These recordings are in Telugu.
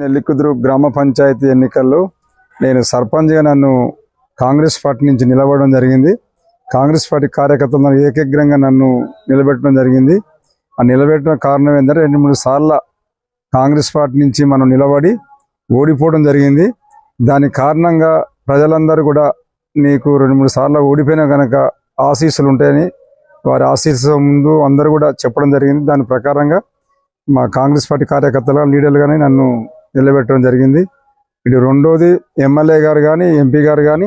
నెల్లికుదురు గ్రామ పంచాయతీ ఎన్నికల్లో నేను సర్పంచ్గా నన్ను కాంగ్రెస్ పార్టీ నుంచి నిలబడడం జరిగింది. కాంగ్రెస్ పార్టీ కార్యకర్తలను ఏకగ్రంగా నన్ను నిలబెట్టడం జరిగింది. ఆ నిలబెట్టిన కారణం ఏంటంటే రెండు మూడు సార్ల కాంగ్రెస్ పార్టీ నుంచి మనం నిలబడి ఓడిపోవడం జరిగింది. దాని కారణంగా ప్రజలందరూ కూడా నీకు రెండు మూడు సార్లు ఓడిపోయినా కనుక ఆశీస్సులు ఉంటాయని వారి ఆశీస్సు ముందు అందరూ కూడా చెప్పడం జరిగింది. దాని ప్రకారంగా మా కాంగ్రెస్ పార్టీ కార్యకర్తల లీడర్లుగానే నన్ను నిలబెట్టడం జరిగింది. ఇటు రెండోది ఎమ్మెల్యే గారు కానీ ఎంపీ గారు కానీ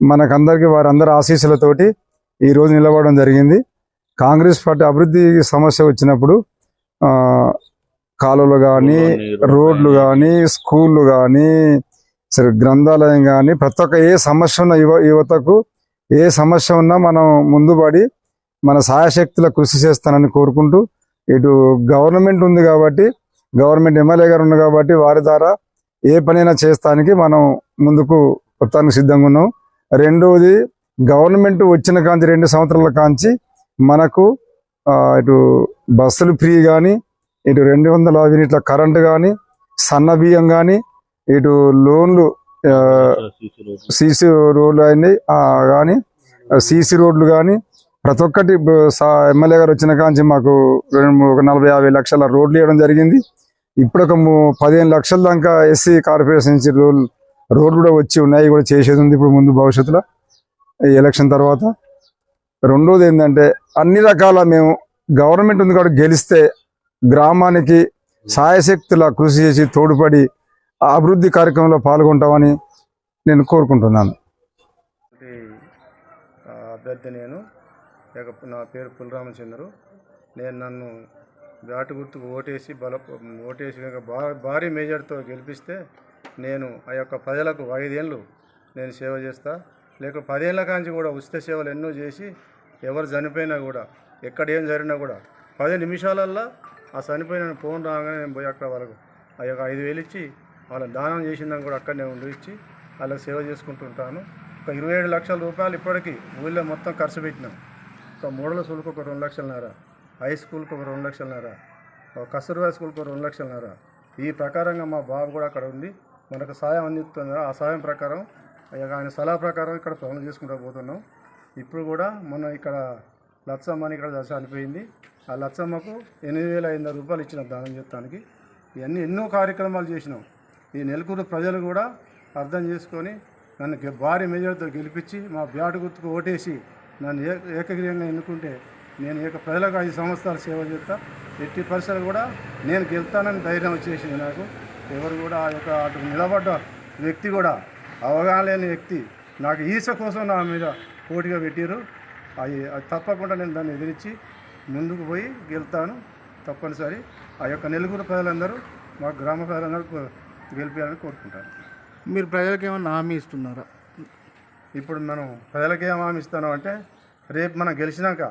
మనకందరికీ వారందరి ఆశీస్సులతోటి ఈ రోజు నిలబడడం జరిగింది. కాంగ్రెస్ పార్టీ అభివృద్ధి సమస్య వచ్చినప్పుడు ఆ, కాలువలు కానీ రోడ్లు కానీ స్కూళ్ళు కానీ సరే గ్రంథాలయం కానీ ప్రతి ఒక్క ఏ సమస్య ఉన్న యువ యువతకు ఏ సమస్య ఉన్నా మనం ముందుపడి మన సాయశక్తుల కృషి చేస్తానని కోరుకుంటూ ఇటు గవర్నమెంట్ ఉంది కాబట్టి గవర్నమెంట్ ఎమ్మెల్యే గారు ఉన్నారు కాబట్టి వారి ద్వారా ఏ పనైనా చేస్తానికి మనం ముందుకు వస్తానికి సిద్ధంగా ఉన్నాం. రెండవది గవర్నమెంట్ వచ్చిన కాంచి రెండు సంవత్సరాల కాంచి మనకు ఇటు బస్సులు ఫ్రీ కానీ ఇటు రెండు వందల యూనిట్ల కరెంటు కానీ సన్న బియ్యం కానీ ఇటు లోన్లు సిసి సీసీ రోడ్లు అయినాయి కానీ సీసీ రోడ్లు కానీ ప్రతి ఒక్కటి ఎమ్మెల్యే గారు వచ్చిన కాంచి మాకు రెండు ఒక నలభై యాభై లక్షల రోడ్లు వేయడం జరిగింది. ఇప్పుడు ఒక పదిహేను లక్షల దాకా ఎస్సీ కార్పొరేషన్ నుంచి రోడ్లు రోడ్లు కూడా వచ్చి ఉన్నాయి కూడా చేసేది ఉంది ఇప్పుడు ముందు భవిష్యత్తులో. ఈ ఎలక్షన్ తర్వాత రెండోది ఏంటంటే అన్ని రకాల మేము గవర్నమెంట్ ఉంది కాబట్టి గెలిస్తే గ్రామానికి సాయశక్తుల కృషి చేసి తోడ్పడి అభివృద్ధి కార్యక్రమంలో పాల్గొంటామని నేను కోరుకుంటున్నాను. అభ్యర్థి నేను నా పేరు పులరామచంద్రు. నేను నన్ను బ్యాటు గుర్తుకు ఓటేసి బల ఓటేసి కనుక బా భారీ మేజర్తో గెలిపిస్తే నేను ఆ యొక్క ప్రజలకు ఐదేళ్ళు నేను సేవ చేస్తా. లేక పదేళ్ళ కాంచి కూడా ఉచిత సేవలు ఎన్నో చేసి ఎవరు చనిపోయినా కూడా ఎక్కడ ఏం జరిగినా కూడా పది నిమిషాలల్లో ఆ చనిపోయిన ఫోన్ రాగానే నేను పోయి అక్కడ వాళ్ళకు ఆ యొక్క ఐదు వేలు ఇచ్చి వాళ్ళ దానం చేసిందని కూడా అక్కడనే ఉండి ఇచ్చి వాళ్ళకి సేవ చేసుకుంటుంటాను. ఒక ఇరవై ఏడు లక్షల రూపాయలు ఇప్పటికీ ఊళ్ళో మొత్తం ఖర్చు పెట్టినాం. ఒక మూడల సులుకు ఒక రెండు లక్షలన్నర హై స్కూల్కి ఒక రెండు లక్షలన్నర ఒక కస్తూర్బా స్కూల్కి ఒక రెండు లక్షలన్నర. ఈ ప్రకారంగా మా బాబు కూడా అక్కడ ఉంది మనకు సాయం అందిస్తున్నారు. ఆ సాయం ప్రకారం ఆయన సలహా ప్రకారం ఇక్కడ పనులు చేసుకుంటూ పోతున్నాం. ఇప్పుడు కూడా మొన్న ఇక్కడ లచ్చమ్మ అని ఇక్కడ చనిపోయింది. ఆ లచ్చమ్మకు ఎనిమిది వేల ఐదు వందల రూపాయలు ఇచ్చిన దానం చెప్తానికి ఇవన్నీ ఎన్నో కార్యక్రమాలు చేసినాం. ఈ నెలకూరు ప్రజలు కూడా అర్థం చేసుకొని నన్ను గె- భారీ మెజార్టీతో గెలిపించి మా బ్యాటు గుర్తుకు ఓటేసి నన్ను ఏ ఏకగ్రీయంగా ఎన్నుకుంటే నేను ఏక ప్రజలకు ఐదు సంవత్సరాలు సేవ చేస్తా. ఎట్టి పరిస్థితులు కూడా నేను గెలుతానని ధైర్యం వచ్చేసింది నాకు. ఎవరు కూడా ఆ యొక్క అటు నిలబడ్డ వ్యక్తి కూడా అవగాహన లేని వ్యక్తి నాకు ఈస కోసం నా మీద పోటీగా పెట్టారు అది అది తప్పకుండా నేను దాన్ని ఎదిరించి ముందుకు పోయి గెలుతాను తప్పనిసరి. ఆ యొక్క నెలుగురు ప్రజలందరూ మా గ్రామ ప్రజలందరూ గెలిపించాలని కోరుకుంటాను మీరు ప్రజలకు ఏమన్నా హామీ ఇస్తున్నారా? ఇప్పుడు మనం ప్రజలకు ఏం హామీ ఇస్తాను అంటే రేపు మనం గెలిచినాక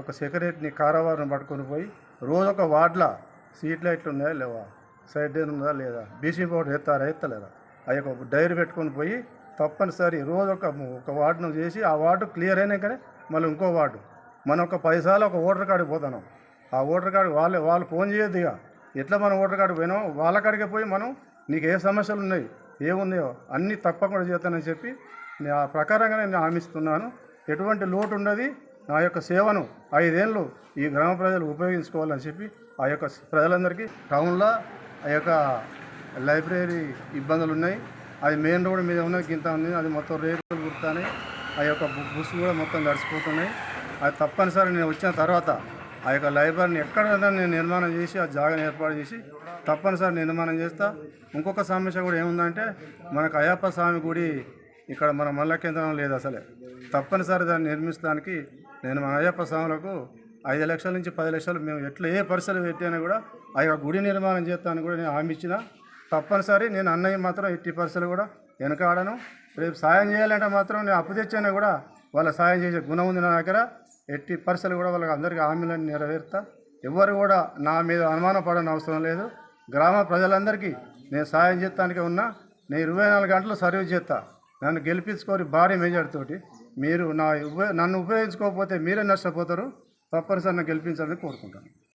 ఒక సెక్రటరీని కారవారం పట్టుకొని పోయి రోజు ఒక వార్డ్ల సీట్లు ఎట్లు ఉన్నాయా లేవా? సైడ్ డైన్ ఉందా లేదా? బీసీ పౌడర్ ఎత్తారా ఎత్తలేదా? ఆ యొక్క డైరీ పెట్టుకొని పోయి తప్పనిసరి రోజు ఒక ఒక వార్డును చేసి ఆ వార్డు క్లియర్ అయినాకనే మళ్ళీ ఇంకో వార్డు. మనం ఒక పది ఒక ఓటర్ కార్డుకి పోతాను ఆ ఓటర్ కార్డు వాళ్ళే వాళ్ళు ఫోన్ చేయొద్దు ఇక ఎట్లా మనం ఓటర్ కార్డు పోయినాం వాళ్ళ కాడికి పోయి మనం నీకు ఏ సమస్యలు ఉన్నాయి ఏమున్నాయో అన్నీ తప్పకుండా చేస్తానని చెప్పి నేను ఆ ప్రకారంగా నేను హామీస్తున్నాను ఎటువంటి లోటు ఉండదు. నా యొక్క సేవను ఐదేళ్ళు ఈ గ్రామ ప్రజలు ఉపయోగించుకోవాలని చెప్పి ఆ యొక్క ప్రజలందరికీ టౌన్లో ఆ యొక్క లైబ్రరీ ఇబ్బందులు ఉన్నాయి అది మెయిన్ రోడ్ మీద ఉన్నది గింత ఉంది అది మొత్తం రేకులు కుడతాయి ఆ యొక్క బుక్స్ కూడా మొత్తం నడిచిపోతున్నాయి. అది తప్పనిసరి నేను వచ్చిన తర్వాత ఆ యొక్క లైబ్రరీని ఎక్కడైనా నేను నిర్మాణం చేసి ఆ జాగాను ఏర్పాటు చేసి తప్పనిసరి నిర్మాణం చేస్తా. ఇంకొక సమస్య కూడా ఏముందంటే మనకు అయ్యప్ప స్వామి గుడి ఇక్కడ మన మల్ల కేంద్రం లేదు అసలే. తప్పనిసరి దాన్ని నిర్మించడానికి నేను మా అయ్యప్ప స్వాములకు ఐదు లక్షల నుంచి పది లక్షలు మేము ఎట్లా ఏ పరిస్థితులు పెట్టినా కూడా ఆ యొక్క గుడి నిర్మాణం చేస్తాను కూడా నేను హామీ ఇచ్చిన. తప్పనిసరి నేను అన్నయ్య మాత్రం ఎట్టి పరిస్థితులు కూడా వెనకాడను. రేపు సాయం చేయాలంటే మాత్రం నేను అప్పు తెచ్చినా కూడా వాళ్ళ సాయం చేసే గుణం ఉంది నా దగ్గర. ఎట్టి పరిస్థితులు కూడా వాళ్ళకి అందరికీ హామీలను నెరవేరుతా. ఎవరు కూడా నా మీద అనుమానం పడని అవసరం లేదు. గ్రామ ప్రజలందరికీ నేను సాయం చేస్తానికే ఉన్నా. నేను ఇరవై నాలుగు గంటలు సర్వీస్ చేస్తా. నన్ను గెలిపించుకొని భారీ మెజార్టీతోటి. మీరు నా ఉప నన్ను ఉపయోగించుకోకపోతే మీరే నష్టపోతారు. తప్పనిసరి నన్ను గెలిపించాలని కోరుకుంటాను.